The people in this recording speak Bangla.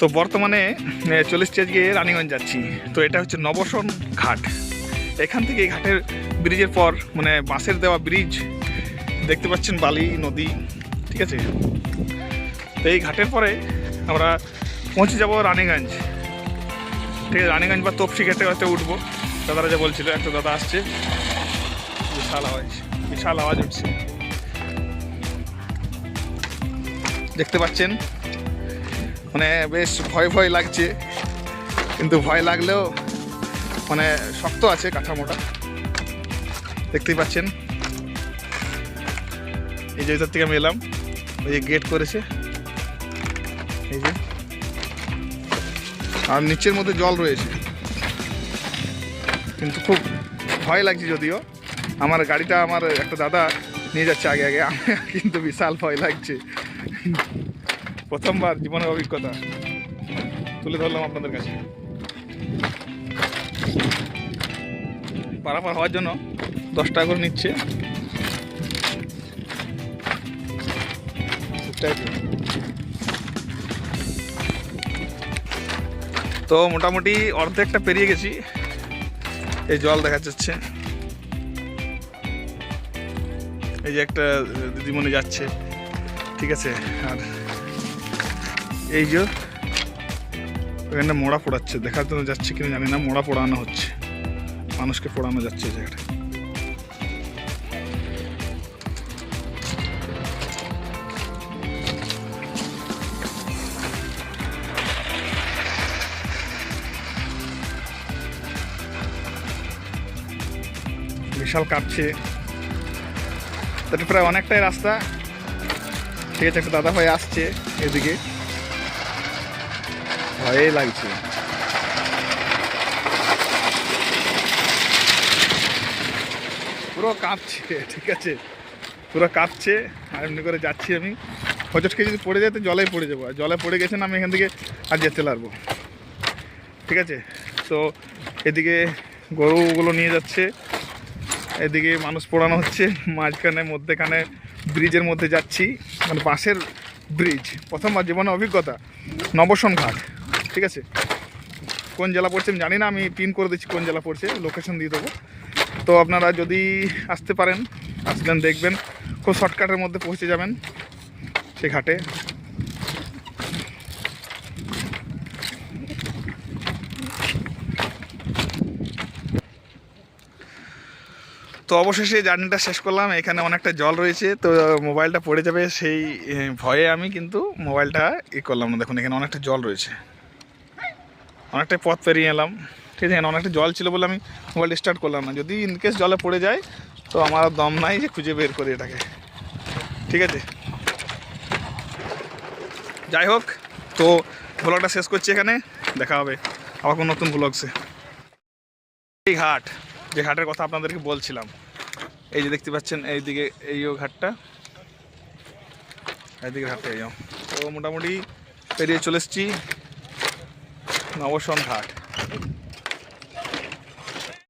তো বর্তমানে এ, চলে এসেছি আজকে রানীগঞ্জ যাচ্ছি। তো এটা হচ্ছে নবসন ঘাট। এখান থেকে এই ঘাটের ব্রিজের পর মানে বাঁশের দেওয়া ব্রিজ দেখতে পাচ্ছেন বালি নদী ঠিক আছে? তো এই ঘাটের পরে আমরা পৌঁছে যাব রানীগঞ্জ। ঠিক আছে রানীগঞ্জ বা তপসি ঘাটে হয়তো উঠবো। দাদারা যা বলছিল একটা দাদা আসছে। বিশাল আওয়াজ বিশাল আওয়াজ উঠছে। দেখতে পাচ্ছেন মানে বেশ ভয় ভয় লাগছে। কিন্তু ভয় লাগলেও মানে শক্ত আছে কাঠামোটা। দেখতেই পাচ্ছেন। এই যে ভিতর থেকে আমি এলাম। ওই যে গেট করেছে। এই যে। আর নিচের মধ্যে জল রয়েছে। কিন্তু খুব ভয় লাগছে যদিও। আমার গাড়িটা আমার একটা দাদা নিয়ে যাচ্ছে আগে আগে। কিন্তু বিশাল ভয় লাগছে। প্রথমবার জীবনের অভিজ্ঞতা তুলে ধরলাম আপনাদের কাছে। পারাপার হওয়ার জন্য দশ টাকা করে নিচ্ছে। তো। মোটামুটি অর্ধেকটা পেরিয়ে গেছি। এই জল দেখা যাচ্ছে। এই যে একটা দিদিমণি যাচ্ছে। ঠিক আছে, আর এই যে এখানটা মোড়া পোড়াচ্ছে। দেখার জন্য যাচ্ছে কিনা জানি না, মোড়া পোড়ানো হচ্ছে। মানুষকে পোড়ানো যাচ্ছে এই জায়গাটা। বিশাল কাঁপছে। এটা প্রায় অনেকটাই রাস্তা। ঠিক আছে, একটা দাদা ভাই আসছে এদিকে। ভয়ে লাগছে। পুরো কাঁপছে, ঠিক আছে? পুরো কাঁপছে, আর এমনি করে যাচ্ছি আমি। হজটকে যদি পড়ে যায় তো জলে পড়ে যাব। আর জলে পড়ে গেছে না, আমি এখান থেকে আর যেতে পারব। ঠিক আছে? তো এদিকে গরুগুলো নিয়ে যাচ্ছে। এদিকে মানুষ পোড়ানো হচ্ছে। মাঝখানে, মধ্যেখানে ব্রিজের মধ্যে যাচ্ছি। মানে বাঁশের ব্রিজ প্রথমবার জীবনে অভিজ্ঞতা। নবসন ঘাট। ঠিক আছে? কোন জেলা পড়ছে আমি জানি না, আমি পিন করে দিচ্ছি কোন জেলা পড়ছে লোকেশন দিয়ে দেবো। তো আপনারা যদি আসতে পারেন, আসবেন, দেখবেন, খুব শর্টকাটের মধ্যে পৌঁছে যাবেন সে ঘাটে। তো অবশেষে জার্নিটা শেষ করলাম, এখানে অনেকটা জল রয়েছে, তো মোবাইলটা পড়ে যাবে, সেই ভয়ে আমি কিন্তু মোবাইলটা ই করলাম না। দেখুন, এখানে অনেকটা জল রয়েছে। অনেকটা পথ পেরিয়ে এলাম। ঠিক আছে অনেকটা জল ছিল বলে আমি মোবাইল স্টার্ট করলাম না। যদি ইনকেস জলে পড়ে যায়, তো আমার দম নাই যে খুঁজে বের করি এটাকে। ঠিক আছে? যাই হোক, তো ব্লগটা শেষ করছি এখানে। দেখা হবে আবার কোনো নতুন ব্লগসে এই ঘাট, যে ঘাটের কথা আপনাদেরকে বলছিলাম। এই যে দেখতে পাচ্ছেন, এইদিকে এইও ঘাটটা। এইদিকে ঘাটটা এইও তো মোটামুটি পেরিয়ে চলে এসেছি। নবসন ঘাট